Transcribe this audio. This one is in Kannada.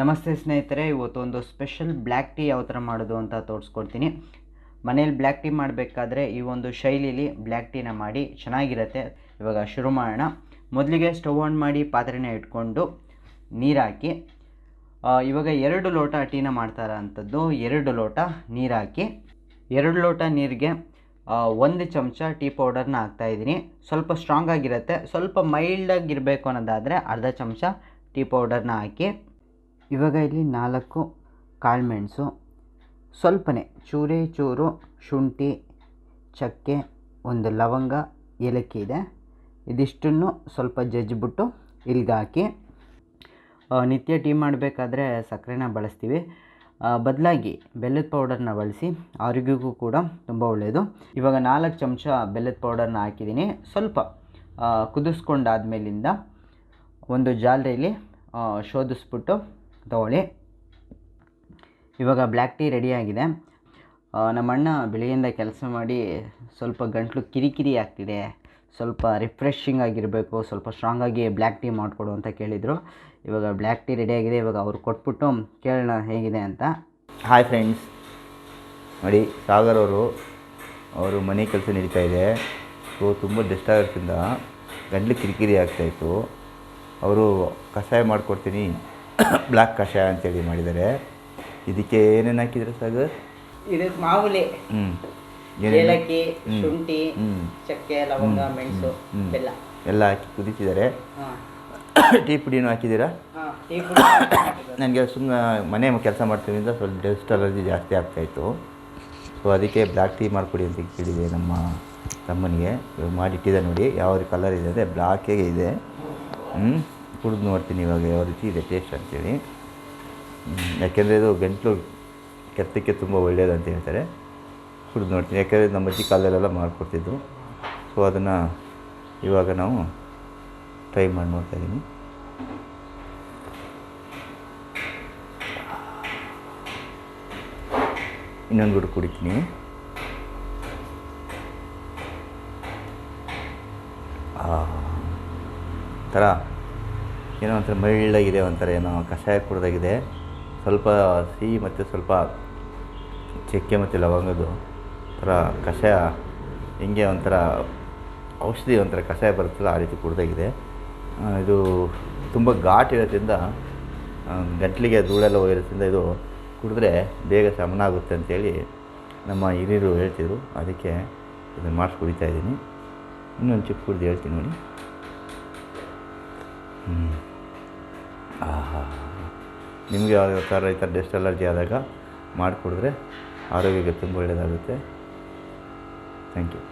ನಮಸ್ತೆ ಸ್ನೇಹಿತರೆ ಇವತ್ತು ಒಂದು ಸ್ಪೆಷಲ್ ಬ್ಲ್ಯಾಕ್ ಟೀ ಯಾವ ಥರ ಮಾಡೋದು ಅಂತ ತೋರಿಸ್ಕೊಡ್ತೀನಿ. ಮನೇಲಿ ಬ್ಲ್ಯಾಕ್ ಟೀ ಮಾಡಬೇಕಾದ್ರೆ ಈ ಒಂದು ಶೈಲಿಲಿ ಬ್ಲ್ಯಾಕ್ ಟೀನ ಮಾಡಿ ಚೆನ್ನಾಗಿರುತ್ತೆ. ಇವಾಗ ಶುರು ಮಾಡೋಣ. ಮೊದಲಿಗೆ ಸ್ಟವ್ ಆನ್ ಮಾಡಿ ಪಾತ್ರೆನ ಇಟ್ಕೊಂಡು ನೀರಾಕಿ ಇವಾಗ ಎರಡು ಲೋಟ ಟೀನ ಮಾಡ್ತಾರ ಅಂಥದ್ದು. ಎರಡು ಲೋಟ ನೀರಾಕಿ ಎರಡು ಲೋಟ ನೀರಿಗೆ ಒಂದು ಚಮಚ ಟೀ ಪೌಡರ್ನ ಹಾಕ್ತಾಯಿದ್ದೀನಿ ಸ್ವಲ್ಪ ಸ್ಟ್ರಾಂಗ್ ಆಗಿರುತ್ತೆ. ಸ್ವಲ್ಪ ಮೈಲ್ಡಾಗಿರಬೇಕು ಅನ್ನೋದಾದರೆ ಅರ್ಧ ಚಮಚ ಟೀ ಪೌಡರ್ನ ಹಾಕಿ ಇವಾಗ ಇಲ್ಲಿ ನಾಲ್ಕು ಕಾಳುಮೆಣಸು, ಸ್ವಲ್ಪನೇ ಚೂರೇ ಚೂರು ಶುಂಠಿ, ಚಕ್ಕೆ, ಒಂದು ಲವಂಗ, ಏಲಕ್ಕಿ ಇದೆ. ಇದಿಷ್ಟನ್ನು ಸ್ವಲ್ಪ ಜಜ್ಜಿಬಿಟ್ಟು ಇಲ್ಲಿಗೆ ಹಾಕಿ ನಿತ್ಯ ಟೀ ಮಾಡಬೇಕಾದ್ರೆ ಸಕ್ಕರೆನ ಬಳಸ್ತೀವಿ. ಬದಲಾಗಿ ಬೆಲ್ಲದ ಪೌಡರ್ನ ಬಳಸಿ ಆರೋಗ್ಯಕ್ಕೂ ಕೂಡ ತುಂಬ ಒಳ್ಳೆಯದು ಇವಾಗ ನಾಲ್ಕು ಚಮಚ ಬೆಲ್ಲದ ಪೌಡರ್ನ ಹಾಕಿದ್ದೀನಿ. ಸ್ವಲ್ಪ ಕುದಿಸ್ಕೊಂಡಾದ ಕುದಿಸ್ಕೊಂಡಾದ್ಮೇಲಿಂದ ಒಂದು ಜಾಲರಿಯಲ್ಲಿ ಶೋಧಿಸ್ಬಿಟ್ಟು ತಗೊಳ್ಳಿ. ಇವಾಗ ಬ್ಲ್ಯಾಕ್ ಟೀ ರೆಡಿಯಾಗಿದೆ ನಮ್ಮ ಅಣ್ಣ ಬೆಳಗ್ಗೆಯಿಂದ ಕೆಲಸ ಮಾಡಿ ಸ್ವಲ್ಪ ಗಂಟಲು ಕಿರಿಕಿರಿ ಆಗ್ತಿದೆ. ಸ್ವಲ್ಪ ರಿಫ್ರೆಶಿಂಗ್ ಆಗಿರಬೇಕು, ಸ್ವಲ್ಪ ಸ್ಟ್ರಾಂಗಾಗಿ ಬ್ಲ್ಯಾಕ್ ಟೀ ಮಾಡಿಕೊಡು ಅಂತ ಕೇಳಿದರು. ಇವಾಗ ಬ್ಲ್ಯಾಕ್ ಟೀ ರೆಡಿಯಾಗಿದೆ ಇವಾಗ ಅವ್ರು ಕೊಟ್ಬಿಟ್ಟು ಕೇಳೋಣ ಹೇಗಿದೆ ಅಂತ. ಹಾಯ್ ಫ್ರೆಂಡ್ಸ್ ನೋಡಿ, ಸಾಗರ್ ಅವರು ಅವರು ಮನೆ ಕೆಲಸ ನಡೀತಾ ಇದೆ. ಸೊ ತುಂಬ ಡಸ್ಟ್ ಆಗೋದ್ರಿಂದ ಗಂಟ್ಲು ಕಿರಿಕಿರಿ ಆಗ್ತಾಯಿತ್ತು ಅವರು ಕಷಾಯ ಮಾಡಿಕೊಡ್ತೀನಿ. ಬ್ಲ್ಯಾಕ್ ಕಷಾಯ ಅಂತೇಳಿ ಮಾಡಿದ್ದಾರೆ. ಇದಕ್ಕೆ ಏನೇನು ಹಾಕಿದ್ರೆ ಸಾಗರ್? ಇದಕ್ಕೆ ಮಾಮೂಲಿ ಹ್ಞೂ ಏಲಕ್ಕಿ ಶುಂಠಿ ಚಕ್ಕೆ ಲವಂಗ ಮೆಣಸು. ಬೆಲ್ಲ. ಎಲ್ಲ ಹಾಕಿ ಕುದಿಸಿದ್ದಾರೆ. ಹಾಂ. ಟೀ ಪುಡಿನೂ ಹಾಕಿದ್ದೀರಾ? ನನಗೆ ಸುಮ್ಮನೆ ಮನೆ ಕೆಲಸ ಮಾಡ್ತೀವಿಂದ ಸ್ವಲ್ಪ ಡಸ್ಟ್ ಅಲರ್ಜಿ ಜಾಸ್ತಿ ಆಗ್ತಾಯಿತ್ತು ಸೊ ಅದಕ್ಕೆ ಬ್ಲ್ಯಾಕ್ ಟೀ ಮಾಡಿಕೊಡಿ ಅಂತ ಕೇಳಿದೆ ನಮ್ಮ ತಮ್ಮನಿಗೆ. ಮಾಡಿಟ್ಟಿದೆ ನೋಡಿ ಯಾವ ಕಲರ್ ಇದೆ ಅಂದರೆ ಬ್ಲ್ಯಾಕೇ ಇದೆ? ಹ್ಞೂ ಕುಡಿದು ನೋಡ್ತೀನಿ ಇವಾಗ ಯಾವ ರೀತಿ ಇದೆ ಟೇಸ್ಟ್ ಅಂತೇಳಿ. ಯಾಕೆಂದರೆ ಇದು ಗಂಟಲು ಕೆತ್ತಕ್ಕೆ ತುಂಬ ಒಳ್ಳೆಯದು ಅಂತ ಹೇಳ್ತಾರೆ. ಕುಡಿದು ನೋಡ್ತೀನಿ. ಯಾಕೆಂದರೆ ನಮ್ಮ ಅಜ್ಜಿ ಕಾಲದಲ್ಲೆಲ್ಲ ಮಾಡಿಕೊಡ್ತಿದ್ದು ಸೊ ಅದನ್ನು ಇವಾಗ ನಾವು ಟ್ರೈ ಮಾಡಿ ನೋಡ್ತಾ ಇದ್ದೀನಿ ಇನ್ನೊಂದು ಗುಡ್ ಕುಡಿತೀನಿ. ಥರ. ಏನೋ ಒಂಥರ ಮೈಲ್ಡಾಗಿದೆ, ಒಂಥರ ಏನೋ ಕಷಾಯ ಕುಡ್ದಾಗಿದೆ. ಸ್ವಲ್ಪ ಸಿಹಿ ಮತ್ತು ಸ್ವಲ್ಪ ಚಕ್ಕೆ ಮತ್ತು ಲವಂಗದ್ದು ಒಂಥರ ಕಷಾಯ, ಹಿಂಗೆ ಒಂಥರ ಔಷಧಿ ಒಂಥರ ಕಷಾಯ ಬರುತ್ತಲ್ಲ, ಆ ರೀತಿ ಕುಡ್ದಾಗಿದೆ. ಇದು ತುಂಬ ಘಾಟ್ ಇರೋದ್ರಿಂದ ಗಂಟಲಿಗೆ ಧೂಳೆಲ್ಲ ಹೋಗಿರೋದ್ರಿಂದ ಇದು ಕುಡಿದ್ರೆ ಬೇಗ ಶಮನ ಆಗುತ್ತೆ ಅಂಥೇಳಿ ನಮ್ಮ ಹಿರಿಯರು ಹೇಳ್ತಿದ್ರು. ಅದಕ್ಕೆ ಇದನ್ನು ಮಾಡಿಸಿ ಕುಡಿತಾ ಇದ್ದೀನಿ. ಇನ್ನೊಂದು ಚಿಕ್ಕ ಕುಡ್ದು ಹೇಳ್ತೀನಿ ನೋಡಿ. ಆಹಾ. ನಿಮಗೆ ಯಾವ ಥರ ಈ ಥರ ಡೆಸ್ಟ್ ಅಲರ್ಜಿ ಆದಾಗ ಮಾಡಿಕೊಡಿದ್ರೆ ಆರೋಗ್ಯಕ್ಕೆ ತುಂಬ ಒಳ್ಳೆಯದಾಗುತ್ತೆ ಥ್ಯಾಂಕ್ ಯು.